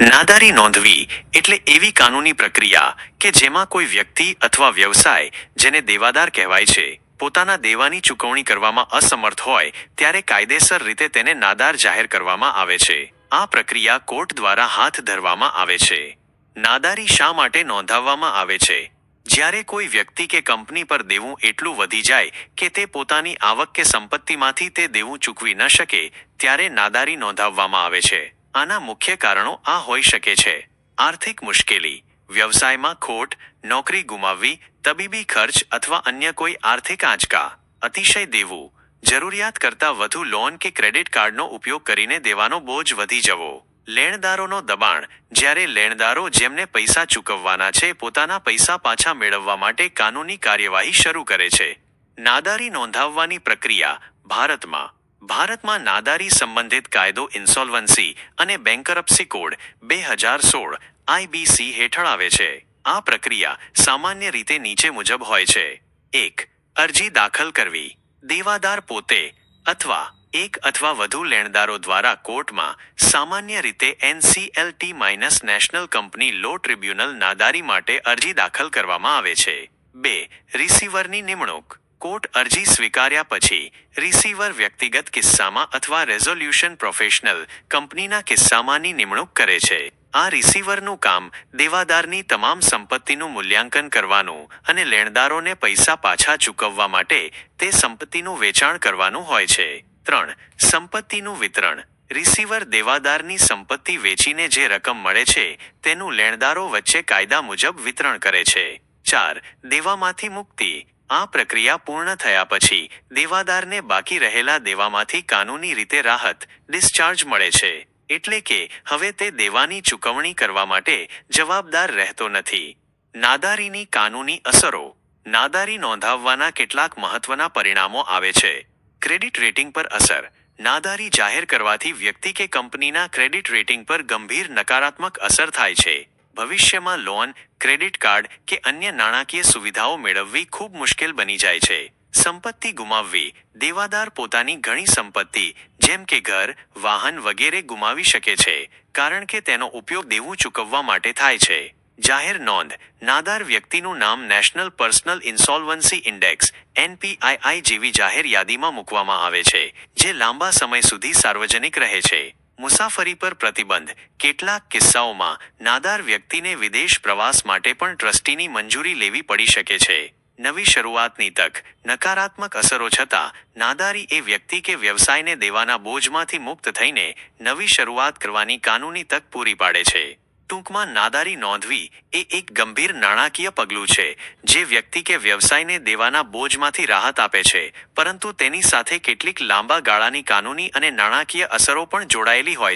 નાદારી નોંધવી એટલે એવી કાનૂની પ્રક્રિયા કે જેમાં કોઈ વ્યક્તિ અથવા વ્યવસાય જેને દેવાદાર કહેવાય છે, પોતાના દેવાની ચૂકવણી કરવામાં અસમર્થ હોય, ત્યારે કાયદેસર રીતે તેને નાદાર જાહેર કરવામાં આવે છે. આ પ્રક્રિયા કોર્ટ દ્વારા હાથ ધરવામાં આવે છે. નાદારી શા માટે નોંધાવવામાં આવે છે? જ્યારે કોઈ વ્યક્તિ કે કંપની પર દેવું એટલું વધી જાય કે તે પોતાની આવક કે સંપત્તિમાંથી તે દેવું ચૂકવી ન શકે, ત્યારે નાદારી નોંધાવવામાં આવે છે. આના મુખ્ય કારણો આ હોઈ શકે છે. આર્થિક મુશ્કેલી, વ્યવસાયમાં ખોટ, નોકરી ગુમાવવી, તબીબી ખર્ચ અથવા અન્ય કોઈ આર્થિક આંચકા, અતિશય દેવું જરૂરિયાત કરતાં વધુ લોન કે ક્રેડિટ કાર્ડનો ઉપયોગ કરીને દેવાનો બોજ વધી જવો. લેણદારોનો દબાણ, જ્યારે લેણદારો જેમને પૈસા ચૂકવવાના છે, પોતાના પૈસા પાછા મેળવવા માટે કાનૂની કાર્યવાહી શરૂ કરે છે. નાદારી નોંધાવવાની પ્રક્રિયા, ભારતમાં ભારતમાં નાદારી સંબંધિત કાયદો ઇન્સોલ્વન્સી અને બેન્કરપ્સી કોડ બે હજાર સોળ આઈબીસી હેઠળ આવે છે. આ પ્રક્રિયા સામાન્ય રીતે નીચે મુજબ હોય છે. એક, અરજી દાખલ કરવી. દેવાદાર પોતે અથવા એક અથવા વધુ લેણદારો દ્વારા કોર્ટમાં સામાન્ય રીતે NCLT minus National Company Law Tribunal નાદારી માટે અરજી દાખલ કરવામાં આવે છે. બે, રિસીવરની નિમણૂક. કોર્ટ અરજી સ્વીકાર્યા પછી રિસીવર વ્યક્તિગત કિસ્સામાં અથવા રેઝોલ્યુશન પ્રોફેશનલ કંપનીના કિસ્સામાંની નિમણૂક કરે છે. આ રિસીવરનું કામ દેવાદારની તમામ સંપત્તિનું મૂલ્યાંકન કરવાનું અને લેણદારોને પૈસા પાછા ચૂકવવા માટે તે સંપત્તિનું વેચાણ કરવાનું હોય છે. ત્રણ, સંપત્તિનું વિતરણ. રિસીવર દેવાદારની સંપત્તિ વેચીને જે રકમ મળે છે, તેનું લેણદારો વચ્ચે કાયદા મુજબ વિતરણ કરે છે. ચાર, દેવામાંથી મુક્તિ. આ પ્રક્રિયા પૂર્ણ થયા પછી દેવાદારને બાકી રહેલા દેવામાંથી કાનૂની રીતે રાહત, ડિસ્ચાર્જ મળે છે. એટલે કે હવે તે દેવાની ચૂકવણી કરવા માટે જવાબદાર રહેતો નથી. નાદારીની કાનૂની અસરો. નાદારી નોંધાવવાના કેટલાક મહત્વના પરિણામો આવે છે. ક્રેડિટ રેટિંગ પર અસર. નાદારી જાહેર કરવાથી વ્યક્તિ કે કંપનીના ક્રેડિટ રેટિંગ પર ગંભીર નકારાત્મક અસર થાય છે. ભવિષ્યમાં લોન, ક્રેડિટ કાર્ડ કે અન્ય નાણાકીય સુવિધાઓ મેળવવી ખૂબ મુશ્કેલ બની જાય છે. સંપત્તિ ગુમાવવી. દેવાદાર પોતાની ઘણી સંપત્તિ, જેમ કે ઘર, વાહન વગેરે ગુમાવી શકે છે, કારણ કે તેનો ઉપયોગ દેવું ચૂકવવા માટે થાય છે. જાહેર નોંધ. નાદાર વ્યક્તિનું નામ National Personal Insolvency Index, NPII જેવી જાહેર યાદીમાં મૂકવામાં આવે છે, જે લાંબા સમય સુધી સાર્વજનિક રહે છે. મુસાફરી પર પ્રતિબંધ. કેટલાક કિસ્સાઓમાં નાદાર વ્યક્તિને વિદેશ પ્રવાસ માટે પણ ટ્રસ્ટીની મંજૂરી લેવી પડી શકે છે. નવી શરૂઆતની તક, નકારાત્મક અસરો છતાં, નાદારી એ વ્યક્તિ કે વ્યવસાયને દેવાના બોજમાંથી મુક્ત થઈને નવી શરૂઆત કરવાની કાનૂની તક પૂરી પાડે છે. ટૂંકમાં નાદારી નોંધવી એ એક ગંભીર નાણાકીય પગલું છે, જે વ્યક્તિ કે વ્યવસાયને દેવાના બોજમાંથી રાહત આપે છે, પરંતુ તેની સાથે કેટલીક લાંબા ગાળાની કાનૂની અને નાણાકીય અસરો પણ જોડાયેલી હોય છે